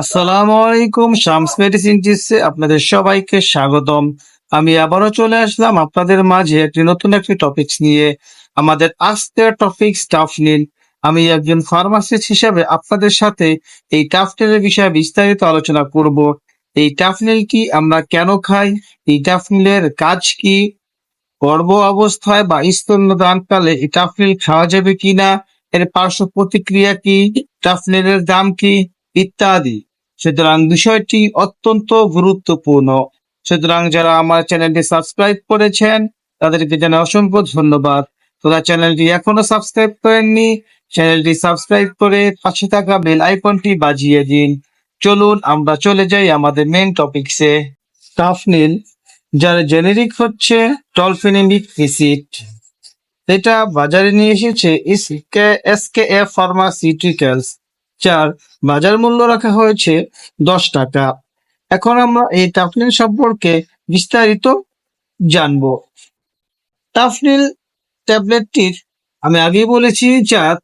আসসালামু আলাইকুম, শামস মেডিসিন টিপসে আপনাদের সবাইকে স্বাগতম। আমি আবারও চলে আসলাম আপনাদের মাঝে একটি নতুন একটি টপিকস নিয়ে। আমাদের আজকের টপিক টাফনিল আমি একজন ফার্মাসিস্ট হিসেবে আপনাদের সাথে এই টাফনিলের বিষয়ে বিস্তারিত আলোচনা করব। এই টাফনিল কি, আমরা কেন খাই? এই টাফনিলের কাজ কি? গর্ভ অবস্থায় বা স্তন্যদানকালে এই টাফনিল খাওয়া যাবে কিনা? এর পার্শ্ব প্রতিক্রিয়া কি? টাফনিলের দাম কি? ইত্যাদি। সুতরাং বিষয়টি অত্যন্ত গুরুত্বপূর্ণ। সুতরাং যারা আমার চ্যানেলটি সাবস্ক্রাইব করেছেন, তাদেরকে জানাই অসংখ্য ধন্যবাদ। তোরা চ্যানেলটি এখনও সাবস্ক্রাইব করেননি, চ্যানেলটি সাবস্ক্রাইব করে পাশে থাকা বেল আইকনটি বাজিয়ে দিন। চলুন আমরা চলে যাই আমাদের মেন টপিকসে টাফনিল যার জেনেরিক হচ্ছে টলফেনিমিক অ্যাসিড এটা বাজারে নিয়ে এসেছে এসকে এফ ফার্মাসিউটিক্যালস যার বাজার মূল্য রাখা হয়েছে দশ টাকা। এখন আমরা এই টাফনিল সম্পর্কে বিস্তারিত জানব। টাফনিল ট্যাবলেটটির আমি আগেই বলেছি যার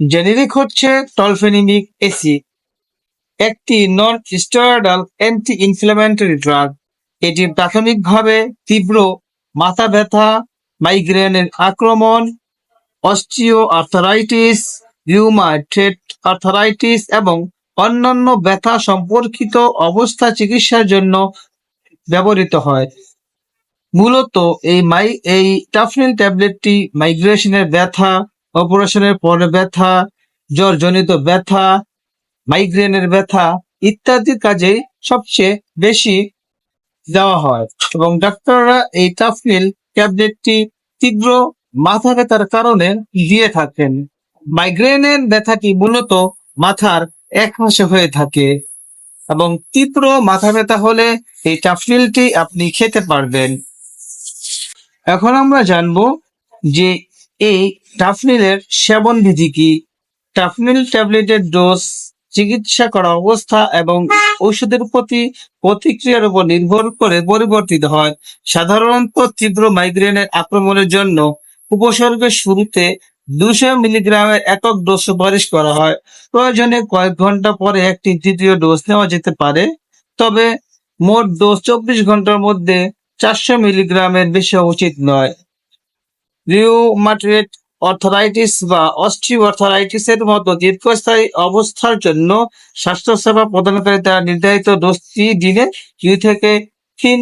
জেনেরিক হচ্ছে টলফেনিমিক এসি একটি non steroidal anti inflammatory drug. এটি প্রাথমিকভাবে তীব্র মাথা ব্যথা, মাইগ্রেনের আক্রমণ অস্টিও আর্থারাইটিস রিউমাটয়েড আর্থারাইটিস এবং অন্যান্য ব্যথা সম্পর্কিত অবস্থা চিকিৎসার জন্য ব্যবহৃত হয়। মূলত এই মাই, এই টাফনিল ট্যাবলেটটি মাইগ্রেশনের ব্যথা, অপারেশনের পরে ব্যথা, জ্বরজনিত ব্যথা, মাইগ্রেনের ব্যথা ইত্যাদি কাজে সবচেয়ে বেশি দেওয়া হয় এবং ডাক্তাররা এই টাফনিল ট্যাবলেটটি তীব্র মাথা ব্যথার কারণে দিয়ে থাকেন। মাইগ্রেনের ব্যথাটি মূলত মাথার এক পাশে হয়ে থাকে? এবং তীব্র মাথা ব্যথা হলে এই টাফনিলটি আপনি খেতে পারবেন। এখন আমরা জানব যে এই টাফনিলের সেবন বিধি কি? টাফনিল ট্যাবলেটের ডোজ চিকিৎসা করা অবস্থা এবং ঔষধের প্রতি প্রতিক্রিয়ার উপর নির্ভর করে পরিবর্তিত হয়। সাধারণত তীব্র মাইগ্রেনের আক্রমণের জন্য উপসর্গের শুরুতে দুশো মিলিগ্রামের একক ডোজ সুপারিশ করা হয়। প্রয়োজনে কয়েক ঘণ্টা পরে একটি দ্বিতীয় ডোজ নেওয়া যেতে পারে। তবে মোট ডোজ চব্বিশ ঘণ্টার মধ্যে চারশো মিলিগ্রামের বেশি উচিত নয়। রিউমাটয়েড অর্থারাইটিস বা অস্টিও অর্থারাইটিসের মতো দীর্ঘস্থায়ী অবস্থার জন্য স্বাস্থ্যসেবা প্রদানকারী দ্বারা নির্ধারিত ডোজটি দিনে দুই থেকে তিন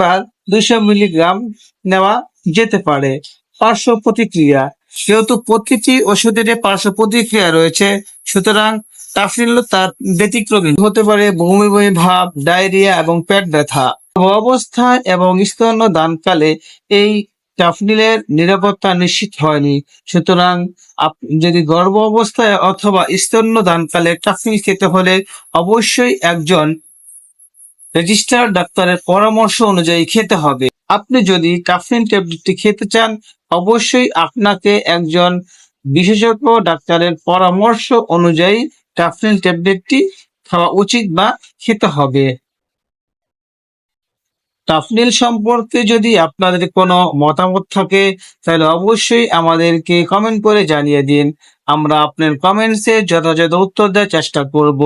বার দুশো মিলিগ্রাম নেওয়া যেতে পারে। পার্শ্ব প্রতিক্রিয়া যেহেতু প্রতিটি ওষুধের পার্শ্ব প্রতিক্রিয়া রয়েছে। সুতরাং টাফনিল তার ব্যতিক্রমী। হতে পারে বমি বমি ভাব, ডায়রিয়া এবং পেট ব্যথা। অবস্থায় এবং স্তন্য দানকালে এই টাফনিলের নিরাপত্তা নিশ্চিত হয়নি। সুতরাং যদি গর্ভ অবস্থায় অথবা স্তন্য দানকালে টাফনিল খেতে হলে অবশ্যই একজন রেজিস্টার ডাক্তারের পরামর্শ অনুযায়ী খেতে হবে। আপনি যদি টাফনিল ট্যাবলেটটি খেতে চান, অবশ্যই আপনাকে একজন বিশেষজ্ঞ ডাক্তারের পরামর্শ অনুযায়ী টাফনিল ট্যাবলেটটি খাওয়া উচিত বা খেতে হবে। টাফনিল সম্পর্কে যদি আপনাদের কোনো মতামত থাকে, তাহলে অবশ্যই আমাদেরকে কমেন্ট করে জানিয়ে দিন। আমরা আপনার কমেন্টসে যথাযথ উত্তর দেওয়ার চেষ্টা করব।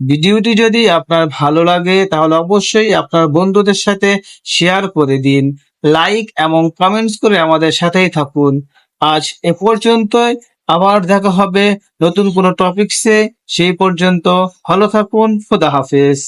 ভিডিওটি যদি আপনার ভালো লাগে, তাহলে অবশ্যই আপনার বন্ধুদের সাথে শেয়ার করে দিন। লাইক এবং কমেন্টস করে আমাদের সাথেই থাকুন। আজ এ পর্যন্তই। আবার দেখা হবে নতুন কোনো টপিকসে সেই পর্যন্ত ভালো থাকুন। খোদা হাফেজ।